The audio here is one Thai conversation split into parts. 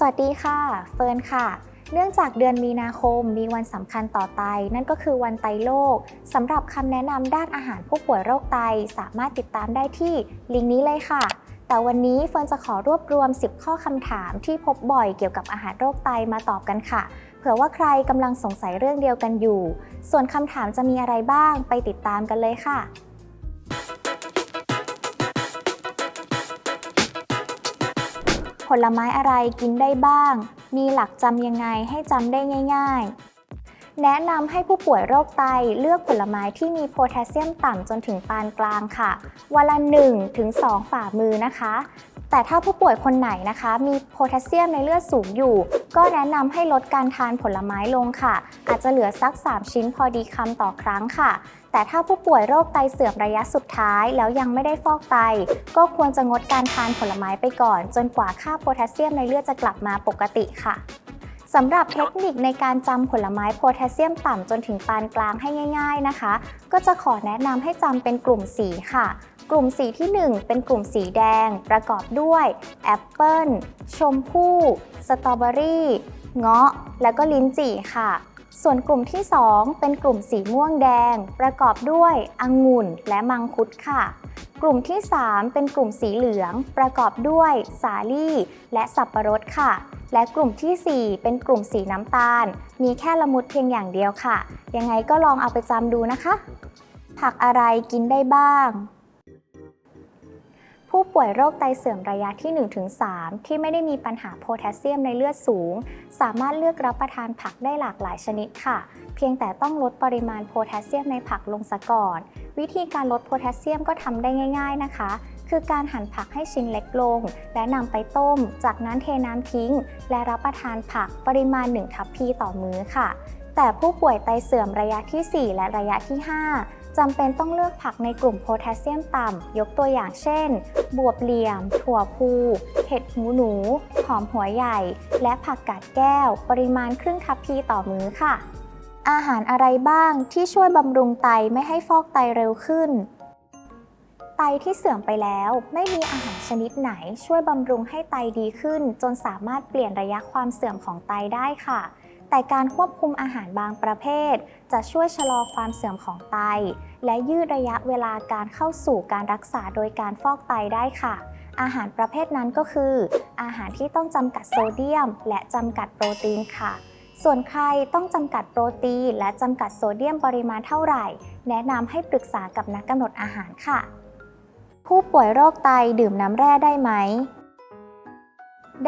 สวัสดีค่ะ เฟิร์นค่ะ เนื่องจากเดือนมีนาคมมีวันสำคัญต่อไต นั่นก็คือวันไตโลกสำหรับคำแนะนำด้านอาหารผู้ป่วยโรคไตสามารถติดตามได้ที่ลิงก์นี้เลยค่ะ แต่วันนี้เฟิร์นจะขอรวบรวม 10 ข้อคำถามที่พบบ่อยเกี่ยวกับอาหารโรคไตมาตอบกันค่ะ เผื่อว่าใครกำลังสงสัยเรื่องเดียวกันอยู่ ส่วนคำถามจะมีอะไรบ้างไปติดตามกันเลยค่ะ ผลไม้อะไรกินได้บ้าง มีหลักจำยังไงให้จำได้ง่าย ๆ แนะนำให้ผู้ป่วยโรคไตเลือกผลไม้ที่มีโพแทสเซียมต่ำจนถึงปานกลางค่ะ วันละ1ถึง2ฝ่ามือนะคะ แต่ถ้าผู้ป่วยคนไหนนะคะ มีโพแทสเซียมในเลือดสูงอยู่ ก็แนะนำให้ลดการทานผลไม้ลงค่ะ อาจจะเหลือสัก 3 ชิ้นพอดีคำต่อครั้งค่ะ แต่ถ้าผู้ป่วยโรคไตเสื่อมระยะสุดท้าย แล้วยังไม่ได้ฟอกไต ก็ควรจะงดการทานผลไม้ไปก่อน จนกว่าค่าโพแทสเซียมในเลือดจะกลับมาปกติค่ะ สำหรับเทคนิคในการจำผลไม้โพแทสเซียมต่ำจนถึงปานกลางให้ง่าย ๆนะคะ ก็จะขอแนะนำให้จำเป็นกลุ่มสีค่ะ กลุ่มสีที่ 1 เป็นกลุ่มสีแดง ประกอบด้วยแอปเปิลชมพู่สตรอเบอรี่เงาะ แล้วก็ลิ้นจี่ค่ะส่วนกลุ่มที่ 2 เป็นกลุ่มสีม่วงแดง ประกอบด้วยองุ่นและมังคุดค่ะ กลุ่มที่ 3 เป็นกลุ่มสีเหลือง ประกอบด้วยสาลี่ และสับปะรดค่ะ และกลุ่มทีสี่ 4 เป็นกลุ่มสีน้ำตาล มีแค่ละมุดเพียงอย่างเดียวค่ะ ยังไงก็ลองเอาไปจำดูนะคะ ผักอะไรกินได้บ้างผู้ป่วยโรคไตเสื่อมระยะที่ 1-3 ที่ไม่ได้มีปัญหาโพแทสเซียมในเลือดสูง สามารถเลือกรับประทานผักได้หลากหลายชนิดค่ะ เพียงแต่ต้องลดปริมาณโพแทสเซียมในผักลงซะก่อน วิธีการลดโพแทสเซียมก็ทำได้ง่าย ๆนะคะ คือการหั่นผักให้ชิ้นเล็กลง และนำไปต้ม จากนั้นเทน้ำทิ้ง และรับประทานผักปริมาณ 1 ทัพพีต่อมื้อค่ะ แต่ผู้ป่วยไตเสื่อมระยะทีสี่4 และระยะที่ 5จำเป็นต้องเลือกผักในกลุ่มโพแทสเซียมต่ำ ยกตัวอย่างเช่น บวบเหลี่ยม ถั่วพู เห็ดหูหนู หอมหัวใหญ่ และผักกาดแก้ว ปริมาณครึ่งทัพพีต่อมื้อค่ะ อาหารอะไรบ้างที่ช่วยบำรุงไตไม่ให้ฟอกไตเร็วขึ้น ไตที่เสื่อมไปแล้วไม่มีอาหารชนิดไหนช่วยบำรุงให้ไตดีขึ้น จนสามารถเปลี่ยนระยะความเสื่อมของไตได้ค่ะ แต่การควบคุมอาหารบางประเภท จะช่วยชะลอความเสื่อมของไต และยืดระยะเวลาการเข้าสู่การรักษาโดยการฟอกไตได้ค่ะ อาหารประเภทนั้นก็คือ อาหารที่ต้องจำกัดโซเดียม และจำกัดโปรตีนค่ะ ส่วนใครต้องจำกัดโปรตีนและจำกัดโซเดียมปริมาณเท่าไหร่ แนะนำให้ปรึกษากับนักกำหนดอาหารค่ะ ผู้ป่วยโรคไตดื่มน้ำแร่ได้ไหม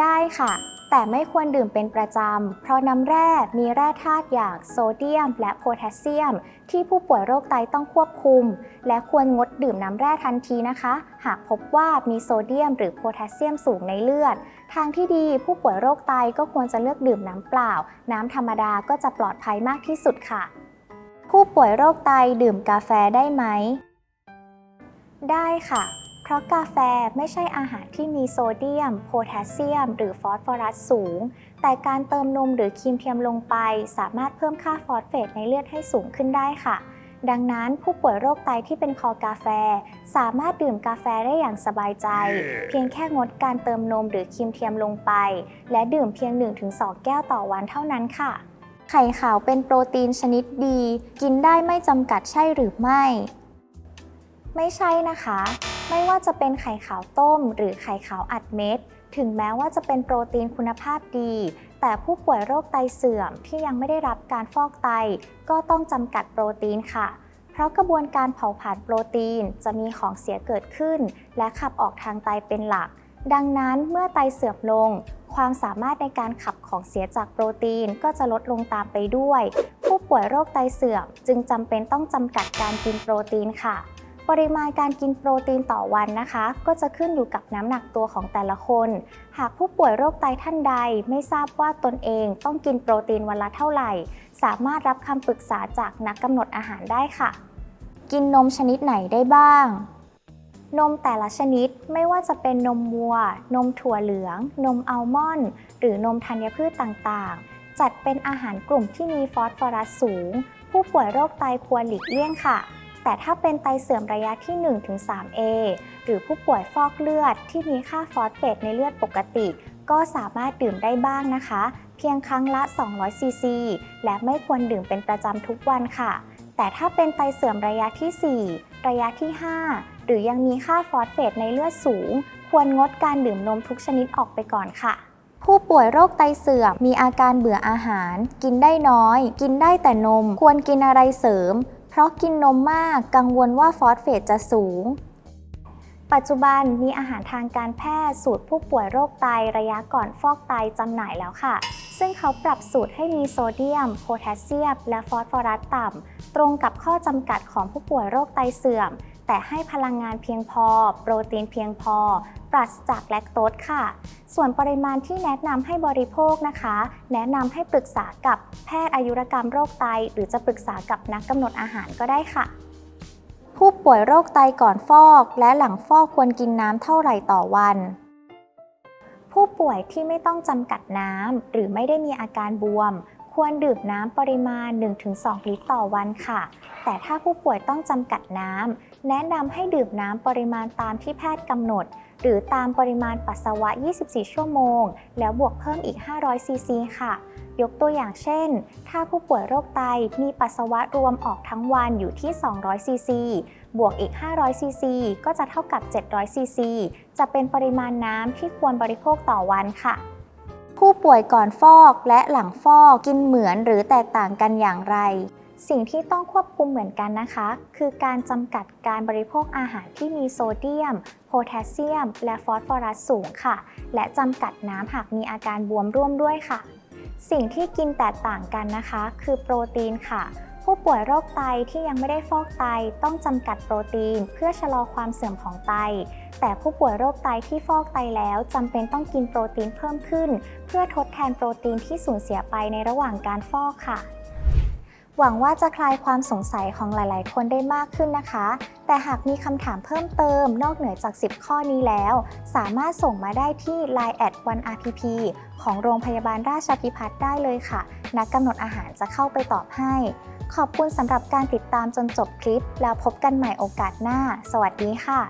ได้ค่ะ แต่ไม่ควรดื่มเป็นประจำ เพราะน้ำแร่มีแร่ธาตุอย่างโซเดียม และโพแทสเซียม ที่ผู้ป่วยโรคไตต้องควบคุม และควรงดดื่มน้ำแร่ทันทีนะคะ หากพบว่ามีโซเดียม หรือโพแทสเซียมสูงในเลือด ทางที่ดีผู้ป่วยโรคไตก็ควรจะเลือกดื่มน้ำเปล่า น้ำธรรมดาก็จะปลอดภัยมากที่สุดค่ะ ผู้ป่วยโรคไตดื่มกาแฟได้ไหม ได้ค่ะ ราะกาแฟไม่ใช่อาหารที่มีโซเดียม โพแทสเซียม หรือฟอสฟอรัสสูง แต่การเติมนมหรือครีมเทียมลงไป สามารถเพิ่มค่าฟอสเฟตในเลือดให้สูงขึ้นได้ค่ะ ดังนั้นผู้ป่วยโรคไตที่เป็นคอกาแฟ สามารถดื่มกาแฟได้อย่างสบายใจ เพียงแค่งดการเติมนมหรือครีมเทียมลงไป และดื่มเพียง 1-2 แก้วต่อวันเท่านั้นค่ะ ไข่ขาวเป็นโปรตีนชนิดดี กินได้ไม่จำกัดใช่หรือไม่ ไม่ใช่นะคะ ไม่ว่าจะเป็นไข่ขาวต้ม หรือไข่ขาวอัดเม็ด ถึงแม้ว่าจะเป็นโปรตีนคุณภาพดี แต่ผู้ป่วยโรคไตเสื่อมที่ยังไม่ได้รับการฟอกไต ก็ต้องจำกัดโปรตีนค่ะ เพราะกระบวนการเผาผลาญโปรตีนจะมีของเสียเกิดขึ้น และขับออกทางไตเป็นหลัก ดังนั้นเมื่อไตเสื่อมลง ความสามารถในการขับของเสียจากโปรตีนก็จะลดลงตามไปด้วย ผู้ป่วยโรคไตเสื่อมจึงจำเป็นต้องจำกัดการกินโปรตีนค่ะ ปริมาณการกินโปรตีนต่อวันนะคะ ก็จะขึ้นอยู่กับน้ำหนักตัวของแต่ละคน หากผู้ป่วยโรคไตท่านใดไม่ทราบว่าตนเองต้องกินโปรตีนวันละเท่าไหร่ สามารถรับคำปรึกษาจากนักกำหนดอาหารได้ค่ะ กินนมชนิดไหนได้บ้าง นมแต่ละชนิดไม่ว่าจะเป็นนมวัว นมถั่วเหลือง นมอัลมอนด์หรือนมธัญพืชต่างๆ จัดเป็นอาหารกลุ่มที่มีฟอสฟอรัสสูง ผู้ป่วยโรคไตควรหลีกเลี่ยงค่ะ แต่ถ้าเป็นไตเสื่อมระยะที่ 1-3A หรือผู้ป่วยฟอกเลือดที่มีค่าฟอสเฟตในเลือดปกติ ก็สามารถดื่มได้บ้างนะคะ เพียงครั้งละ 200ซีซีและไม่ควรดื่มเป็นประจำทุกวันค่ะ แต่ถ้าเป็นไตเสื่อมระยะทีสี่4 ระยะที่ 5 หรือยังมีค่าฟอสเฟตในเลือดสูง ควรงดการดื่มนมทุกชนิดออกไปก่อนค่ะผู้ป่วยโรคไตเสื่อมมีอาการเบื่ออาหาร กินได้น้อย กินได้แต่นม ควรกินอะไรเสริม เพราะกินนมมากกังวลว่าฟอสเฟตจะสูง ปัจจุบันมีอาหารทางการแพทย์สูตรผู้ป่วยโรคไตระยะก่อนฟอกไตจำหน่ายแล้วค่ะ ซึ่งเขาปรับสูตรให้มีโซเดียม โพแทสเซียม และฟอสฟอรัสต่ำ ตรงกับข้อจำกัดของผู้ป่วยโรคไตเสื่อม แต่ให้พลังงานเพียงพอ โปรตีนเพียงพอ ปราศจากแลคโตสค่ะ ส่วนปริมาณที่แนะนำให้บริโภคนะคะ แนะนำให้ปรึกษากับแพทย์อายุรกรรมโรคไต หรือจะปรึกษากับนักกำหนดอาหารก็ได้ค่ะ ผู้ป่วยโรคไตก่อนฟอก และหลังฟอกควรกินน้ำเท่าไหร่ต่อวันผู้ป่วยที่ไม่ต้องจำกัดน้ำหรือไม่ได้มีอาการบวม ควรดื่มน้ำปริมาณ 1-2 ลิตรต่อวันค่ะ แต่ถ้าผู้ป่วยต้องจำกัดน้ำ แนะนำให้ดื่มน้ำปริมาณตามที่แพทย์กำหนด หรือตามปริมาณปัสสาวะ 24 ชั่วโมง แล้วบวกเพิ่มอีก 500 ซีซีค่ะ ยกตัวอย่างเช่น ถ้าผู้ป่วยโรคไตมีปัสสาวะรวมออกทั้งวันอยู่ที่ 200 ซีซี บวกอีก 500 ซีซี ก็จะเท่ากับ 700 ซีซี จะเป็นปริมาณน้ำที่ควรบริโภคต่อวันค่ะผู้ป่วยก่อนฟอกและหลังฟอกกินเหมือนหรือแตกต่างกันอย่างไร สิ่งที่ต้องควบคุมเหมือนกันนะคะ คือการจำกัดการบริโภคอาหารที่มีโซเดียม โพแทสเซียม และฟอสฟอรัสสูงค่ะ และจำกัดน้ำหากมีอาการบวมร่วมด้วยค่ะ สิ่งที่กินแตกต่างกันนะคะ คือโปรตีนค่ะ ผู้ป่วยโรคไตที่ยังไม่ได้ฟอกไตต้องจำกัดโปรตีน เพื่อชะลอความเสื่อมของไต แต่ผู้ป่วยโรคไตที่ฟอกไตแล้วจำเป็นต้องกินโปรตีนเพิ่มขึ้น เพื่อทดแทนโปรตีนที่สูญเสียไปในระหว่างการฟอกค่ะ หวังว่าจะคลายความสงสัยของหลาย ๆ คนได้มากขึ้นนะคะ แต่หากมีคำถามเพิ่มเติมนอกเหนือจาก 10 ข้อนี้แล้ว สามารถส่งมาได้ที่ line at 1 rpp ของโรงพยาบาลราชพิพัฒน์ได้เลยค่ะ นักกำหนดอาหารจะเข้าไปตอบให้ ขอบคุณสำหรับการติดตามจนจบคลิป แล้วพบกันใหม่โอกาสหน้า สวัสดีค่ะ